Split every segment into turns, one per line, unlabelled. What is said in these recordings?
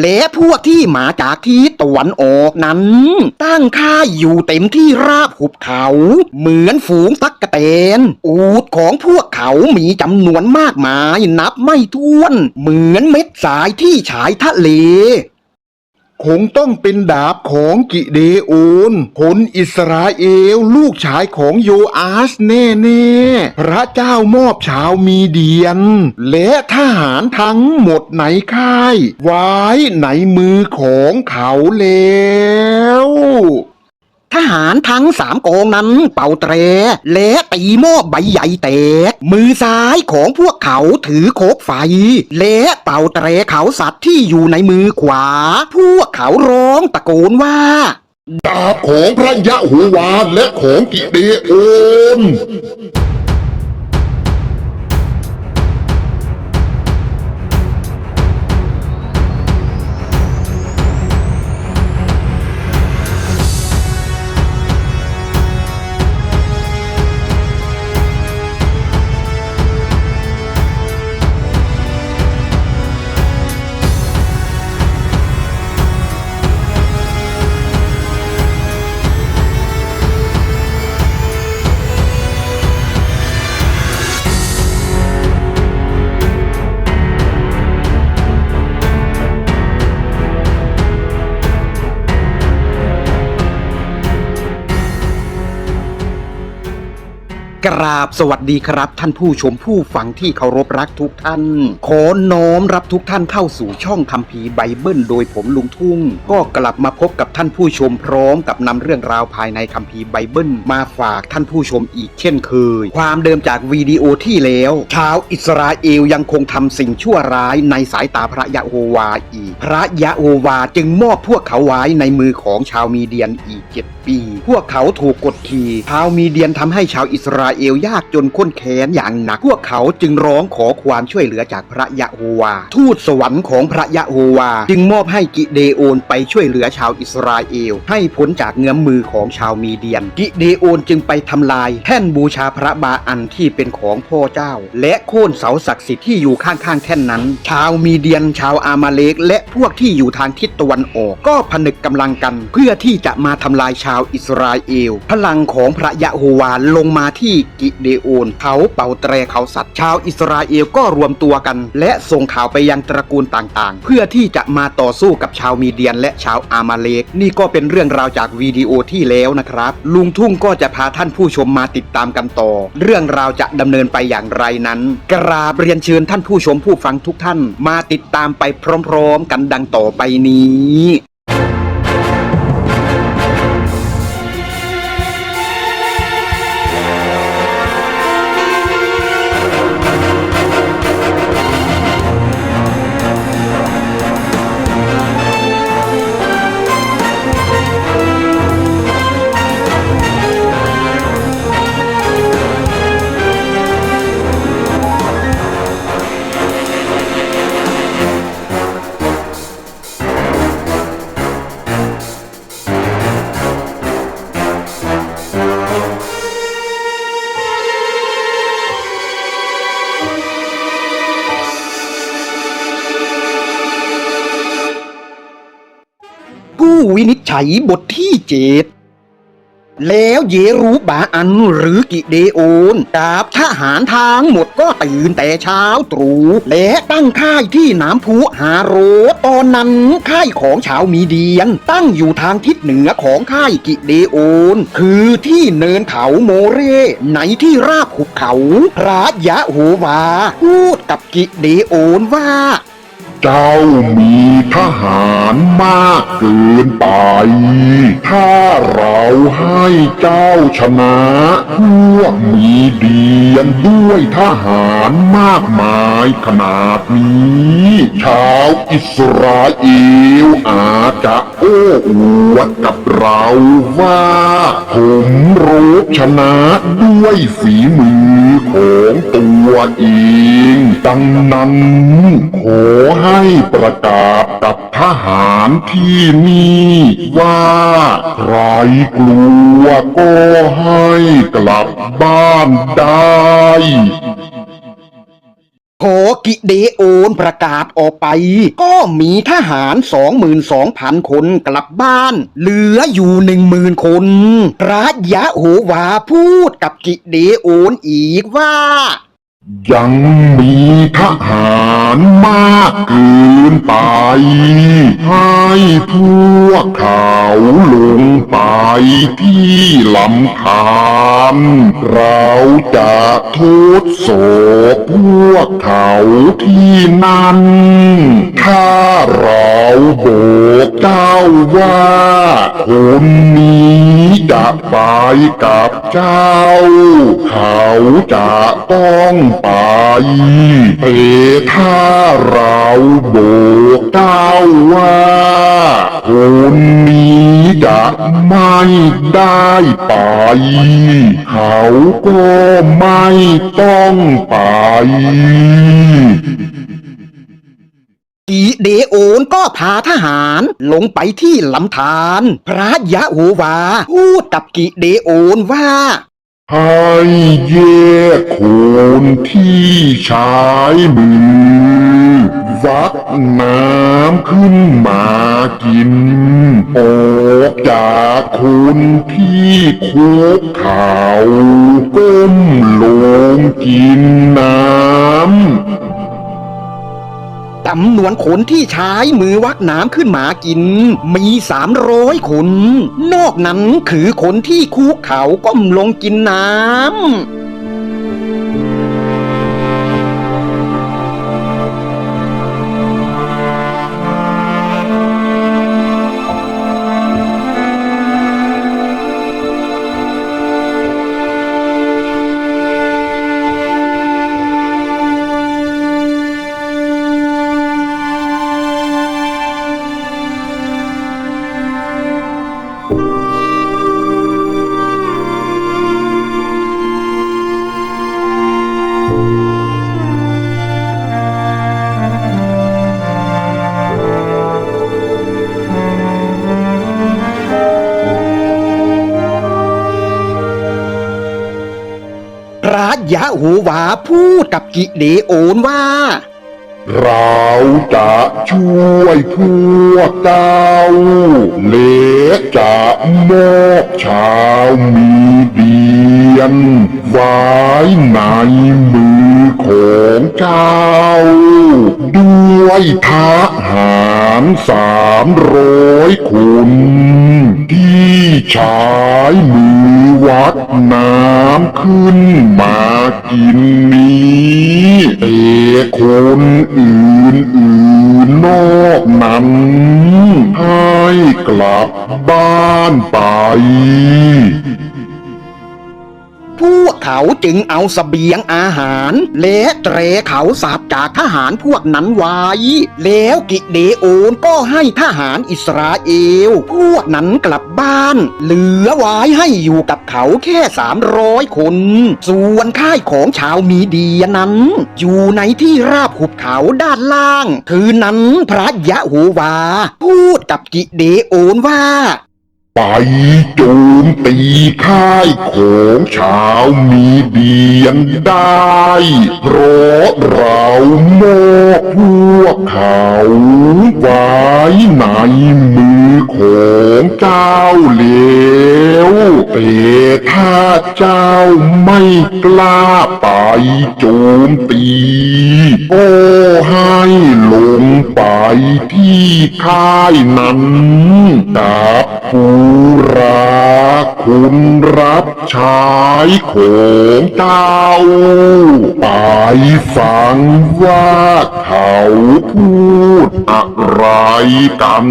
และพวกที่มาจากที่ตะวันออกนั้น ตั้งค่าอยู่เต็มที่ราบหุบเขา เหมือนฝูงตักกะเตน อูดของพวกเขามีจำนวนมากมายนับไม่ถ้วน เหมือนเม็ดสายที่ฉายทะเล
คงต้องเป็นดาบของกิเดโอนคนอิสราเอลลูกชายของโยอาสแน่ๆ พระเจ้ามอบชาวมีเดียน และทหารทั้งหมดในค่าย ไว้ในมือของเขาแล้ว
ทหารทั้งสามกองนั้นเป่าแตร และตีหม้อใบใหญ่แตก มือซ้ายของพวกเขาถือโคกไฟ และเป่าแตรเขาสัตว์ที่อยู่ในมือขวา พวกเขาร้องตะโกนว่า
ดาบของพระยะโฮวาและของกิเดโอน
กราบสวัสดีครับ ท่านผู้ชมผู้ฟังที่เคารพรักทุกท่าน ขอน้อมรับทุกท่านเข้าสู่ช่องคัมภีร์ไบเบิลโดยผมลุงทุ่ง ก็กลับมาพบกับท่านผู้ชมพร้อมกับนำเรื่องราวภายในคัมภีร์ไบเบิลมาฝากท่านผู้ชมอีกเช่นเคย ความเดิมจากวิดีโอที่แล้ว ชาวอิสราเอลยังคงทำสิ่งชั่วร้ายในสายตาพระยะโฮวาอีก พระยะโฮวาจึงมอบพวกเขาไว้ในมือของชาวมีเดียนอีกเจ็ดปี พวกเขาถูกกดขี่ชาวมีเดียนทำให้ชาวอิสราาเอลยากจนข้นแค้นอย่างหนัก พวกเขาจึงร้องขอความช่วยเหลือจากพระยะโฮวา ทูตสวรรค์ของพระยะโฮวา จึงมอบให้กิเดโอนไปช่วยเหลือชาวอิสราเอล ให้พ้นจากเงื้อมมือของชาวมีเดียน กิเดโอนจึงไปทำลายแท่นบูชาพระบาอันที่เป็นของพ่อเจ้า และโค่นเสาศักดิ์สิทธิ์ที่อยู่ข้างๆแท่นนั้น ชาวมีเดียนชาวอามาเลกและพวกที่อยู่ทางทิศตะวันออก ก็ผนึกกำลังกัน เพื่อที่จะมาทำลายชาวอิสราเอล พลังของพระยะโฮวาลงมาที่กิเดโอนเขาเป่าแตรเขาสัตว์ชาวอิสราเอลก็รวมตัวกัน และส่งข่าวไปยังตระกูลต่างๆ เพื่อที่จะมาต่อสู้กับชาวมีเดียนและชาวอามาเลก นี่ก็เป็นเรื่องราวจากวิดีโอที่แล้วนะครับ ลุงทุ่งก็จะพาท่านผู้ชมมาติดตามกันต่อ เรื่องราวจะดำเนินไปอย่างไรนั้น กราบเรียนเชิญท่านผู้ชมผู้ฟังทุกท่าน มาติดตามไปพร้อม ๆ กันดังต่อไปนี้ วินิจฉัยบทที่เจ็ดแล้วเยรูบาอันหรือกิเดโอนกับทหารทางหมดก็ตื่นแต่เช้าตรู่และตั้งค่ายที่น้ำพุฮาโรตอนนั้นค่ายของชาวมีเดียน ตั้งอยู่ทางทิศเหนือของค่ายกิเดโอน คือที่เนินเขาโมเรในที่ราบหุบเขา พระยะโฮวา พูดกับกิเดโอนว่า
เจ้ามีทหารมากเกินไป ถ้าเราให้เจ้าชนะ พวกมีเดียนด้วยทหารมากมายขนาดนี้ชาวอิสราเอลอาจจะโอ้อวดกับเราว่า ผมรู้ชนะด้วยฝีมือของตัวเอง ดังนั้นขอให้ประกาศกับทหารที่นี่ ว่าใครกลัวก็ให้กลับบ้านได้
พอกิเดโอนประกาศออกไป ก็มีทหาร 22,000 คนกลับบ้าน เหลืออยู่ 10,000 คนพระยะโหวาพูดกับกิเดโอนอีกว่า
ยังมีทหารมากเกินไป ให้พวกเขาลงไปที่ลำธารเราจะทดสอบพวกเขาที่นั่น ถ้าเราบอกเจ้าว่าคนนี้จะไปกับเจ้า เขาจะต้องไปแต่ถ้าเราบอกเจ้าว่าคนนี้จะไม่ได้ไป เขาก็ไม่ต้องไป
กิเดโอนก็พาทหารลงไปที่ลำธารพระยะโหวาพูดกับกิเดโอนว่า
ให้แยกคนที่ใช้มือ วักน้ำขึ้นมากิน ออกจากคนที่คุกเขาก้มลงกินน้ำ
จำนวนคนที่ใช้มือวักน้ำขึ้นมากิน มีสามร้อยคน นอกนั้นคือคนที่คุกเขาก้มลงกินน้ำ พระยะโหวาพูดกับกิเดโอนว่า
เราจะช่วยพวกเจ้าเละจะมอบชาวมีเดียน ไว้ในมือของเจ้า ด้วยทหารสามร้อยคนที่ ใช้มือวัดน้ำขึ้นมากินนี้เอคนอื่นอื่นนอกนั้น ให้กลับบ้านไป
พวกเขาจึงเอาสเสบียงอาหาร และเตรเขาสาบจากทหารพวกนั้นไว้ แล้วกิเดโอนก็ให้ทหารอิสราเอล พวกนั้นกลับบ้าน เหลือไว้ให้อยู่กับเขาแค่สามร้อยคน ส่วนค่ายของชาวมีเดียนั้น อยู่ในที่ราบหุบเขาด้านล่าง คืนนั้นพระยะโหวา พูดกับกิเดโอนว่า
ไปโจมตีค่ายของชาวมีเดียนได้ เพราะเรามอบพวกเขาไว้ในมือของเจ้าแล้วแต่ถ้าเจ้าไม่กล้าไปโจมตีก็ให้ลงไปที่ค่ายนั้นกับผู้รักคุณรับใช้ของเจ้าไปฟังว่าเขาพูดอะไรกัน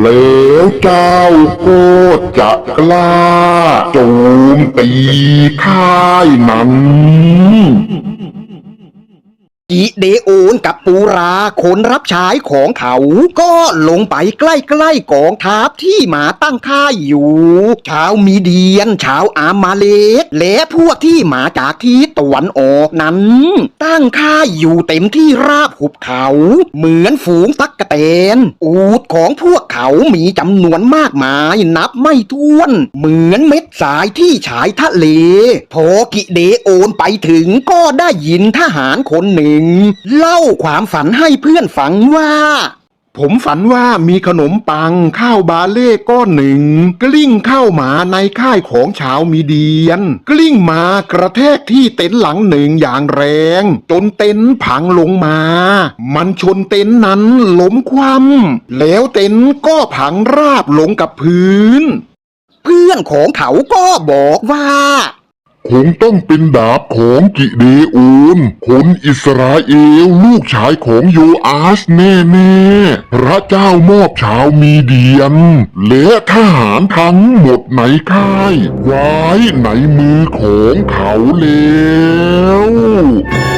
แล้วเจ้าก็จะกล้าโจมตีค่ายนั้น
กิเดโอนกับปูราคนรับใช้ของเขา ก็ลงไปใกล้ๆกองทัพที่หมาตั้งค่ายอยู่ ชาวมีเดียน ชาวอามาเลกและพวกที่มาจากที่ตะวันออกนั้น ตั้งค่ายอยู่เต็มที่ราบหุบเขา เหมือนฝูงตะกแตน อูดของพวกเขามีจำนวนมากมายนับไม่ถ้วน เหมือนเม็ดสายที่ฉายทะเล พอกิเดโอนไปถึงก็ได้ยินทหารคนหนึ่งเล่าความฝันให้เพื่อนฟังว่า ผมฝันว่ามีขนมปังข้าวบาเล่ก้อนหนึ่ง กลิ้งเข้ามาในค่ายของชาวมีเดียน กลิ้งมากระแทกที่เต็นท์หลังหนึ่งอย่างแรง จนเต็นท์พังลงมา มันชนเต็นท์นั้นล้มคว่ำแล้วเต็นท์ก็พังราบลงกับพื้น เพื่อนของเขาก็บอกว่า
คงต้องเป็นดาบของกิเดโอนคนอิสราเอลลูกชายของโยอาสแน่ๆ พระเจ้ามอบชาวมีเดียน และทหารทั้งหมดในค่าย ไว้ในมือของเขาแล้ว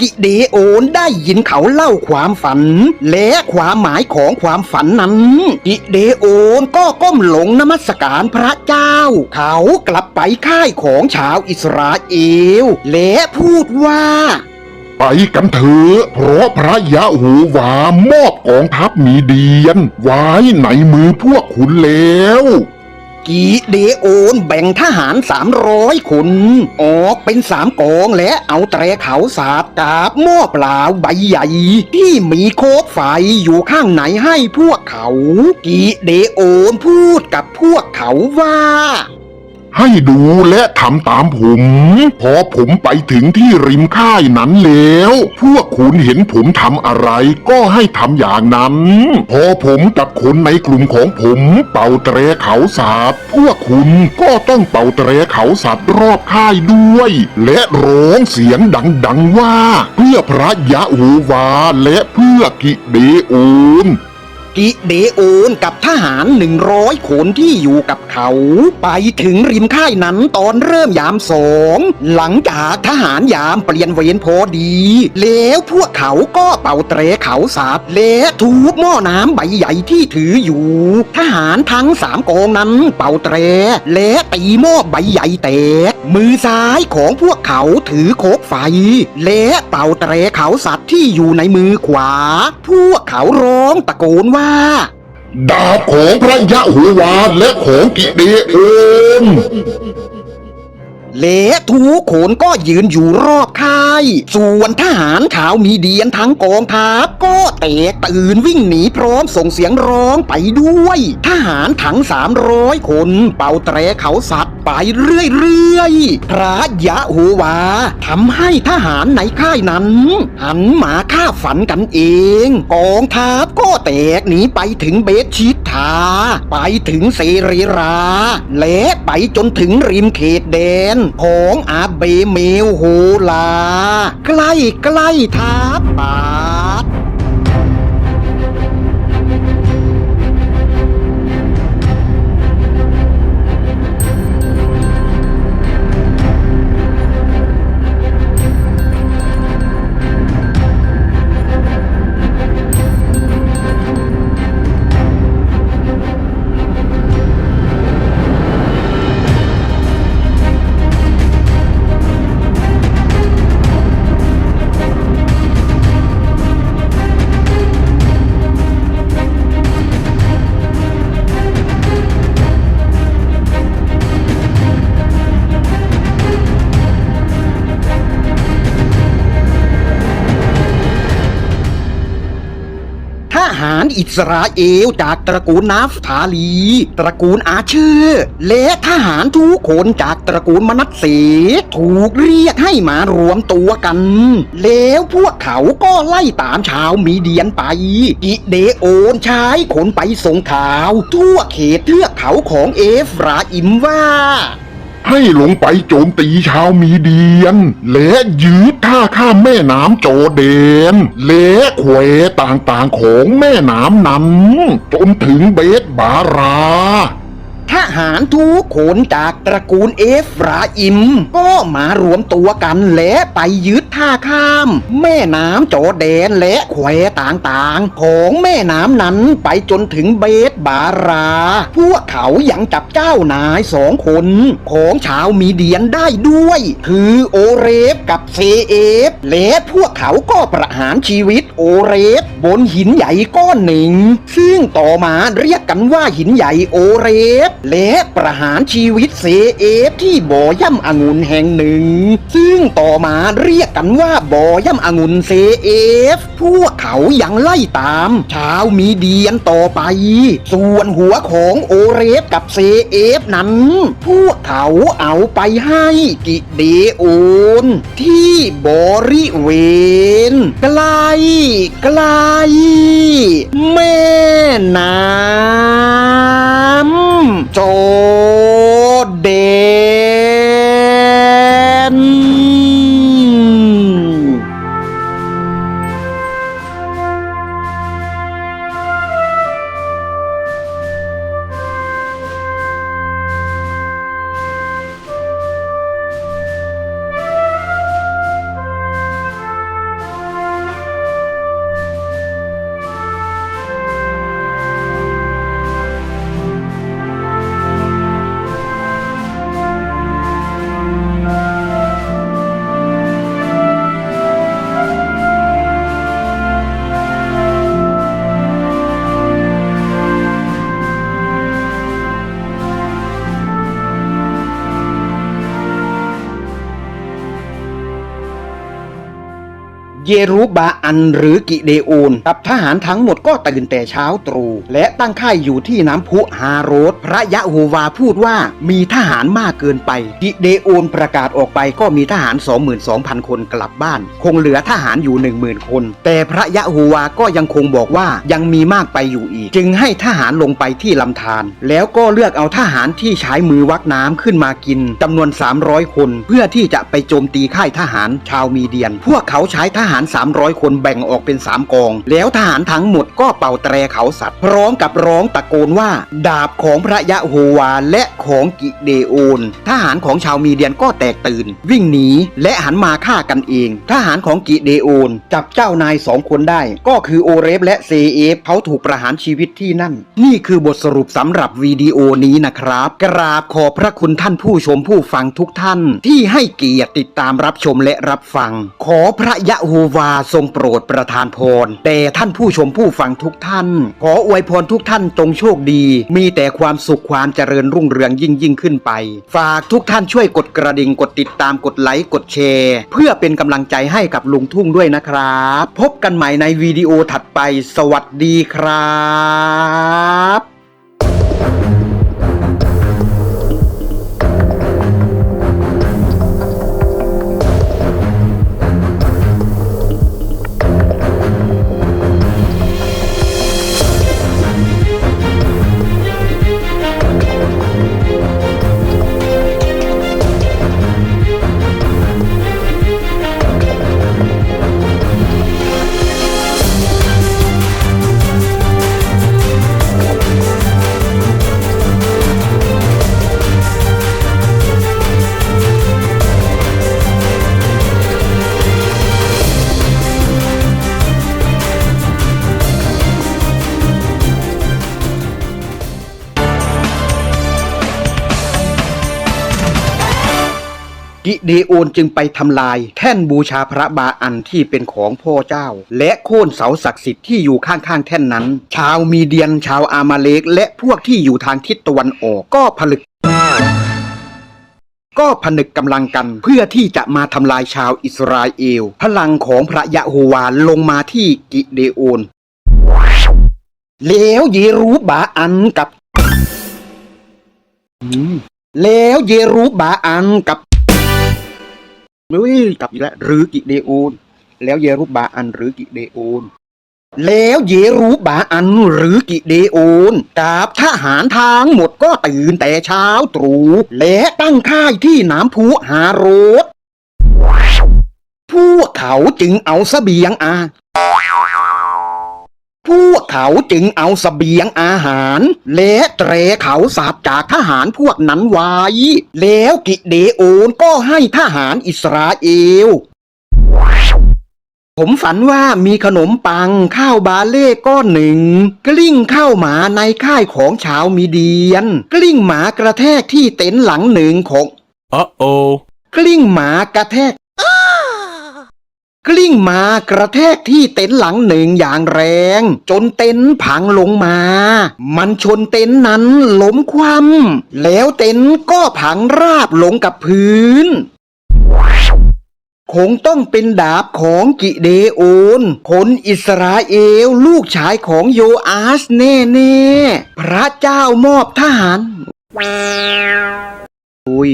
กิเดโอนได้ยินเขาเล่าความฝัน และความหมายของความฝันนั้น กิเดโอนก็ก้มลงนมัสการพระเจ้า เขากลับไปค่ายของชาวอิสราเอล และพูดว่า
ไปกันเถอะเพราะพระยะโหวามอบกองทัพมีเดียน ไว้ในมือพวกคุณแล้ว
กีเดโอนแบ่งทหารสามร้อยคน ออกเป็นสามกองและเอาแตรเขาสาดกาบหม้อเปล่าใบใหญ่ ที่มีโคบไฟอยู่ข้างไหนให้พวกเขา กีเดโอนพูดกับพวกเขาว่า
ให้ดูและทำตามผม พอผมไปถึงที่ริมค่ายนั้นแล้ว พวกคุณเห็นผมทำอะไรก็ให้ทำอย่างนั้น พอผมกับคนในกลุ่มของผม เป่าแตรเขาสาดพวกคุณก็ต้องเป่าแตรเขาสัตว์รอบค่ายด้วย และร้องเสียงดังๆว่า เพื่อพระยะโฮวาและเพื่อกิเดโอน
กิเดโอนกับทหารหนึ่งร้อยคนที่อยู่กับเขา ไปถึงริมค่ายนั้นตอนเริ่มยามสอง หลังจากทหารยามเปลี่ยนเวรพอดี แล้วพวกเขาก็เป่าเตรเขาสาดและทูบหม้อน้ำใบใหญ่ที่ถืออยู่ ทหารทั้งสามกองนั้นเป่าเตรและตีหม้อใบใหญ่แตกมือซ้ายของพวก เขาถือโคกไฟ และเป่าเตรเขาสัตว์ที่อยู่ในมือขวา พวกเขาร้องตะโกนว่า
ดาบของพระยะโฮวาและของกิเดโอน
และทุกคนก็ยืนอยู่รอบค่าย ส่วนทหารขาวมีเดียนทั้งกองทัพก็แตกตื่นวิ่งหนีพร้อมส่งเสียงร้องไปด้วย ทหารทั้งสามร้อยคนเป่าแตรเขาสัตว์ไปเรื่อยๆ พระยะโฮวาทำให้ทหารในค่ายนั้น หันมาฆ่าฝันกันเอง กองทัพก็แตกหนีไปถึงเบสชิทาไปถึงเซเรรา และไปจนถึงริมเขตแดน ของอาเบเมลโฮลา ใกล้ใกล้ๆทัพป่า สราเอลจากตระกูลนาฟทาลี ตระกูลอาเชอร์และทหารทุกคนจากตระกูลมนัสเสถูกเรียกให้มารวมตัวกัน แล้วพวกเขาก็ไล่ตามชาวมีเดียนไปกิเดโอนใช้คนไปส่งข่าว ทั่วเขตเทือกเขาของเอฟราอิมว่า
ให้ลงไปโจมตีชาวมีเดียน และยืดท่าข้ามแม่น้ำโจเดน และแควต่างๆของแม่น้ำนั้น จนถึงเบสบารา
ทหารทุกคนจากตระกูลเอฟราอิม ก็มารวมตัวกันและไปยึดท่าข้าม แม่น้ำจอแดนและแควต่างๆ ของแม่น้ำนั้นไปจนถึงเบสบารา พวกเขายังจับเจ้านายสองคนของชาวมีเดียนได้ด้วย คือโอเรฟกับเซเอฟและพวกเขาก็ประหารชีวิตโอเรฟบนหินใหญ่ก้อนหนึ่ง ซึ่งต่อมาเรียกกันว่าหินใหญ่โอเรฟและประหารชีวิตเซเอฟที่บ่อย่ำองุ่นแห่งหนึ่ง ซึ่งต่อมาเรียกกันว่าบ่อย่ำองุ่นเซเอฟพวกเขายังไล่ตาม ชาวมีเดียนต่อไป ส่วนหัวของโอเรฟกับเซเอฟนั้น พวกเขาเอาไปให้กิเดโอนที่บริเวณใกล้ใกล้แม่น้ำโจเด เยรูบาอันหรือกิเดโอนกับทหารทั้งหมดก็ตื่นแต่เช้าตรู่และตั้งค่ายอยู่ที่น้ำพุฮาโรดพระยะโฮวาพูดว่ามีทหารมากเกินไป กิเดโอนประกาศออกไปก็มีทหาร 22,000 คนกลับบ้าน คงเหลือทหารอยู่ 10,000 คน แต่พระยะโฮวาก็ยังคงบอกว่ายังมีมากไปอยู่อีก จึงให้ทหารลงไปที่ลำธารแล้วก็เลือกเอาทหารที่ใช้มือวักน้ำขึ้นมากินจำนวน 300 คน เพื่อที่จะไปโจมตีค่ายทหารชาวมีเดียน พวกเขาใช้ทหารหาร 300 คนแบ่งออกเป็น 3 กอง แล้วทหารทั้งหมดก็เป่าแตรเขาสัตว์ พร้อมกับร้องตะโกนว่า ดาบของพระยะโฮวาและของกิเดโอนทหารของชาวมีเดียนก็แตกตื่น วิ่งหนีและหันมาฆ่ากันเอง ทหารของกิเดโอนจับเจ้านายสองคนได้ ก็คือโอเรฟและเซเอฟเขาถูกประหารชีวิตที่นั่น นี่คือบทสรุปสำหรับวิดีโอนี้นะครับ กราบขอบพระคุณท่านผู้ชมผู้ฟังทุกท่าน ที่ให้เกียรติติดตามรับชมและรับฟัง ขอพระยะโฮวาทรงโปรดประทานพรแต่ท่านผู้ชมผู้ฟังทุกท่าน ขออวยพรทุกท่านจงโชคดี มีแต่ความสุขความเจริญรุ่งเรืองยิ่งยิ่งขึ้นไป ฝากทุกท่านช่วยกดกระดิ่งกดติดตามกดไลค์กดแชร์ เพื่อเป็นกำลังใจให้กับลุงทุ่งด้วยนะครับ พบกันใหม่ในวิดีโอถัดไป สวัสดีครับ กิเดโอนจึงไปทำลาย แท่นบูชาพระบาอันที่เป็นของพ่อเจ้า และโค่นเสาศักดิ์สิทธิ์ที่อยู่ข้างๆแท่นนั้น ชาวมีเดียนชาวอามาเลกและพวกที่อยู่ทางทิศตะวันออกก็ผลึกก็ผนึกกำลังกันเพื่อที่จะมาทำลายชาวอิสราเอล พลังของพระยะโฮวาลงมาที่กิเดโอน แล้วเยรูบาอันกับแล้วเยรูบาอันกับ อุ้ยกลับอีกแล้วหรือกิเดโอนแล้วเยรูบาอันหรือกิเดโอนแล้วเยรูบาอันหรือกิเดโอนกับทหารทางหมดก็ตื่นแต่เช้าตรู่และตั้งค่ายที่น้ำพุหาโรดพวกเขาจึงเอาเสบียงอา พวกเขาจึงเอาเสบียงอาหาร และเตรเขาสาบจากทหารพวกนั้นไว้ แล้วกิเดโอนก็ให้ทหารอิสราเอลผมฝันว่ามีขนมปังข้าวบาเล่ก้อนหนึ่ง กลิ้งเข้าหมาในค่ายของชาวมีเดียน กลิ้งหมากระแทกที่เต็นท์หลังหนึ่งของ
Uh-oh.
กลิ้งหมากระแทก กลิ้งมากระแทกที่เต็นท์หลังหนึ่งอย่างแรง จนเต็นท์พังลงมา มันชนเต็นท์นั้นล้มคว่ำแล้วเต็นท์ก็พังราบลงกับพื้นคงต้องเป็นดาบของกิเดโอน คนอิสราเอลลูกชายของโยอาสแน่ๆพระเจ้ามอบทหาร อุ้ย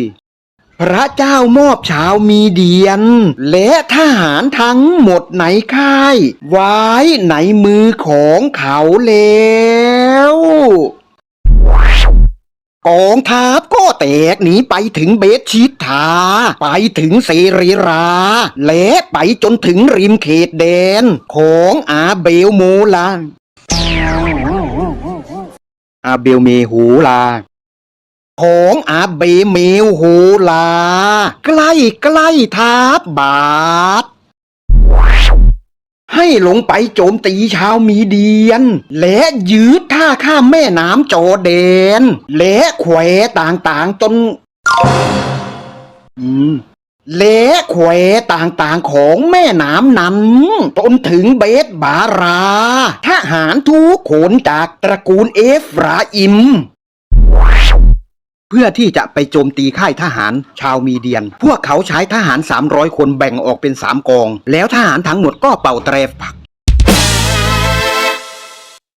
พระเจ้ามอบชาวมีเดียน และทหารทั้งหมดในค่าย ไว้ในมือของเขาแล้วกองทัพก็แตกหนีไปถึงเบสชิทาไปถึงเซรีรา และไปจนถึงริมเขตแดนของอาเบลโมลาอาเบลเมหูลา ของอาเบมลโฮลา ใกล้ใกล้ทับบาท ให้หลงไปโจมตีชาวมีเดียน และยืดท่าข้ามแม่น้ำจอแดน และแควต่างๆจนอืมและแควต่างๆของแม่น้ำนั้นจนถึงเบสบารา ทหารทุกคนจากตระกูลเอฟราอิม เพื่อที่จะไปโจมตีค่ายทหารชาวมีเดียน พวกเขาใช้ทหาร 300 คนแบ่งออกเป็น 3 กอง แล้วทหารทั้งหมดก็เป่าแตรผัก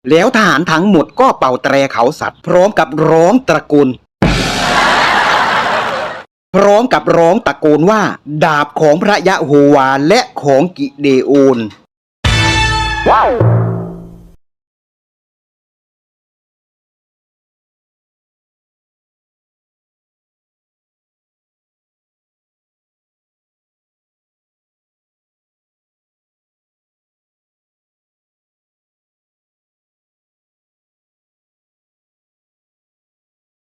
แล้วทหารทั้งหมดก็เป่าแตรเขาสัตว์ พร้อมกับร้องตะโกนพร้อมกับร้องตะโกนว่า ดาบของพระยะโฮวาและของกิเดโอน ว้าว